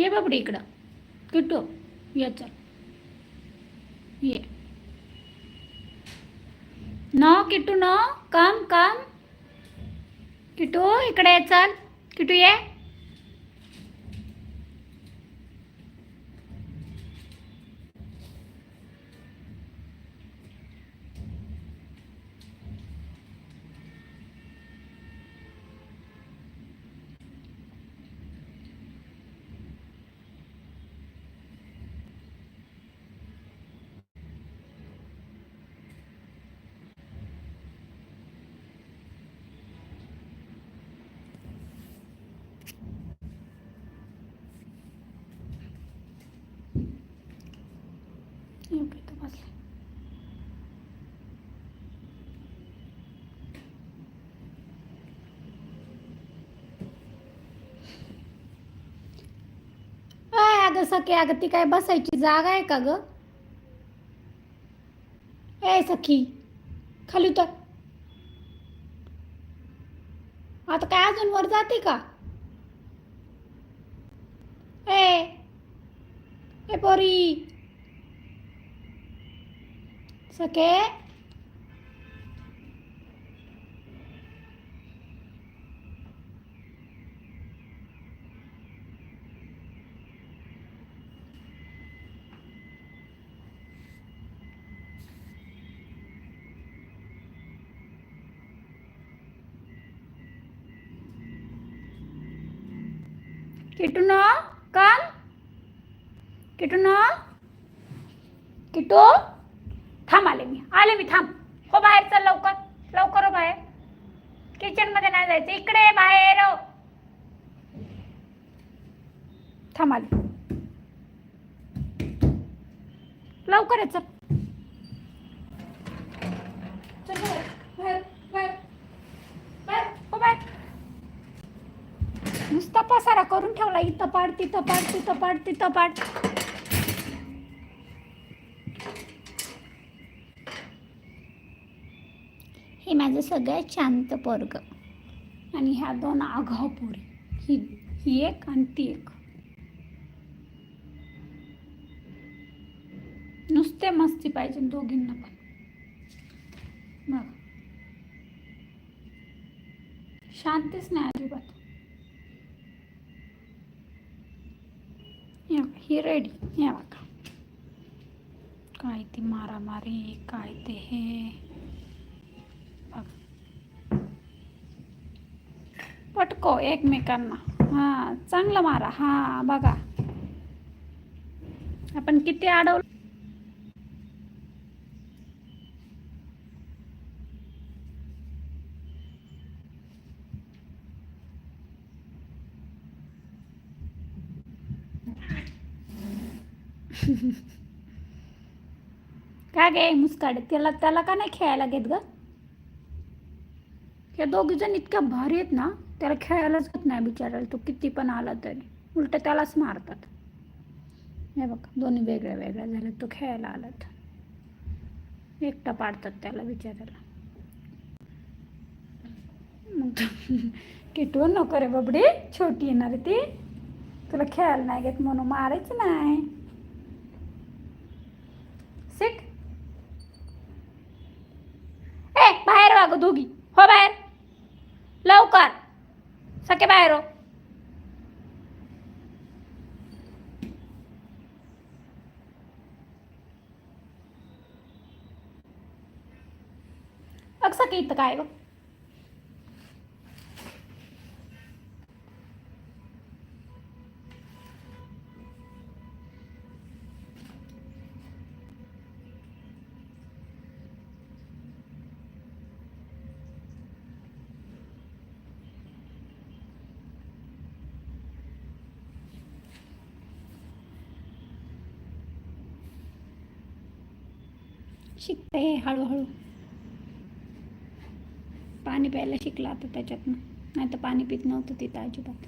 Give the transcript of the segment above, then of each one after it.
ये बापडे इकडं. किट्टू ये चल. ये. न किट्टू न. काम काम. किटू इकडे ये चल. किटू ये. बसले अय अगं सखी अगं ती काय बसायची जागा आहे का ग सखी खाली उतर आता काय अजून वर जाते का ए ए पोरी सके किटू न कान किटू न किटू थांब आले मी. आले मी थांब. हो बाहेर चल लवकर. लवकर हो बाहेर. किचनमध्ये नाही जायचं. इकडे बाहेर हो. थांब आले. लवकर ये चल. हो बाहेर. नुसता पसारा करून ठेवला. इथं पाड तिथं पाड तिथं पाड तिथं पाड. हे माझं सगळ्यात शांत पोरग. आणि ह्या दोन आघाव पोरी. ही ही एक आणि ती एक. नुसते मस्ती पाहिजे दोघींना पण. बघ. शांतीच नाही अजिबात. या ही रेडी या बघा. काय ती मारामारी काय ते हे. पटको एकमेकांना. हा चांगलं मारा. हा बघा. आपण किती अडवलं? का गे मुस्काड? त्याला त्याला का नाही खेळायला घेत ग? हे दोघी जण इतक्या भारी आहेत ना? त्याला खेळायलाच घेत नाही बिचारायला तो किती पण आला तरी. उलट त्यालाच मारतात. हे बघ दोन्ही वेगळ्या वेगळ्या झाल्या तो खेळायला आला तर. एकटा पाडतात त्याला बिचारायला मग तो- किटवून नको रे बाबडी. छोटी येणार ती. तुला खेळायला नाही घेत म्हणून मारायचं नाही. सिट ए बाहेर वाग दोघी. हो बाहेर. लवकर. सके बाहेर हो अग सके इथं काय बघ शिकते हळूहळू. पाणी प्यायला शिकला आता त्याच्यातनं. नाही तर पाणी पित नव्हतं तिथं अजिबात.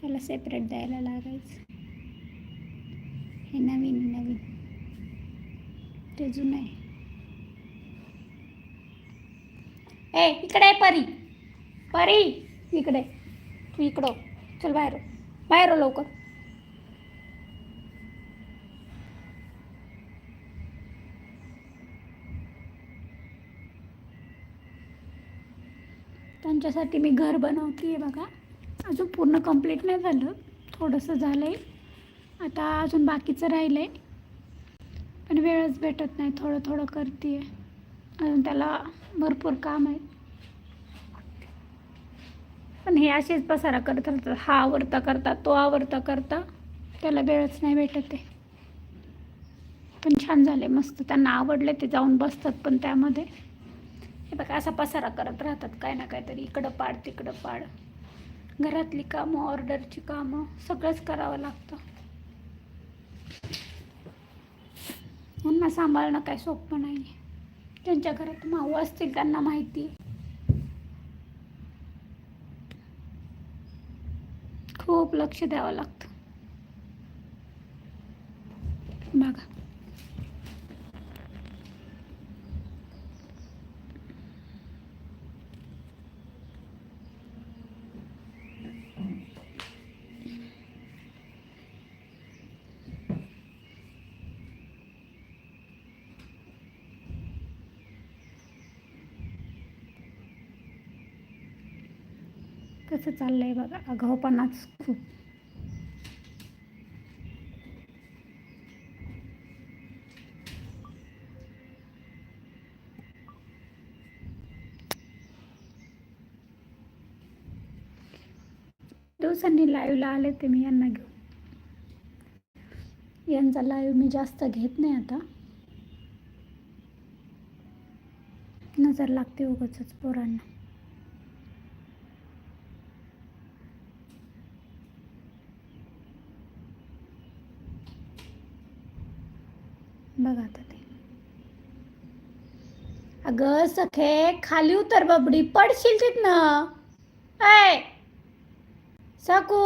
त्याला सेपरेट द्यायला लागायचं. हे नवीन नवीन. ते जुनं आहे. ए इकडे आहे परी. परी इकडे. तू इकडं हो. चल बाहेर हो. बाहेर लवकर. त्यांच्यासाठी मी घर बनवते बघा. अजून पूर्ण कंप्लीट नाही झालं. थोडंसं झालं आहे आता अजून बाकीचं राहिलं आहे पण वेळच भेटत नाही. थोडं थोडं करते आहे अजून त्याला भरपूर काम आहे. पण हे असेच पसारा करत राहतात. हा आवडता करता तो आवडता करता त्याला वेळच नाही भेटत आहे पण छान झाले मस्त. त्यांना आवडले ते जाऊन बसतात पण त्यामध्ये. हे बघा असा पसारा करत राहतात काय ना काहीतरी इकडं पाड तिकडं पाड. घरातली कामं ऑर्डरची कामं सगळंच करावं लागतं. यांना सांभाळणं काय सोपं नाही आहे त्यांच्या घरात माऊ असतील त्यांना माहिती. खूप लक्ष द्यावं लागतं. बघा. कसं आहे बघा. आगाऊपणाच खूप. दिवसांनी लाईव्हला आले ते मी यांना घेऊ यांचा लाईव्ह मी जास्त घेत नाही आता. नजर लागते उगच पोरांना. बघा आता ते. अगं सखे खाली उतर बबडी पडशील तिथनं. ऐ! सकू!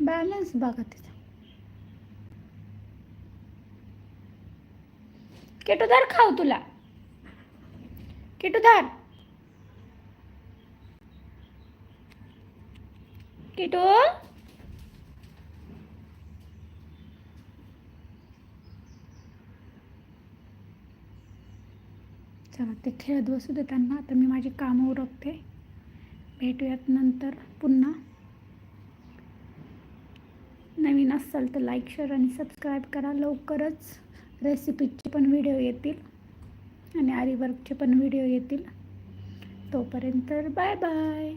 बॅलन्स बघा तिचा किटूदार खाऊ तुला. किटूधार. किटू चला ते खेळत बसू दे त्यांना. तर मी माझी कामं उरकते. भेटूयात नंतर पुन्हा. नवीन असाल तर लाईक शेअर आणि सबस्क्राईब करा. लवकरच रेसिपीचे पण व्हिडिओ येतील आणि आरीवर्कचे पण व्हिडिओ येतील. तोपर्यंत बाय बाय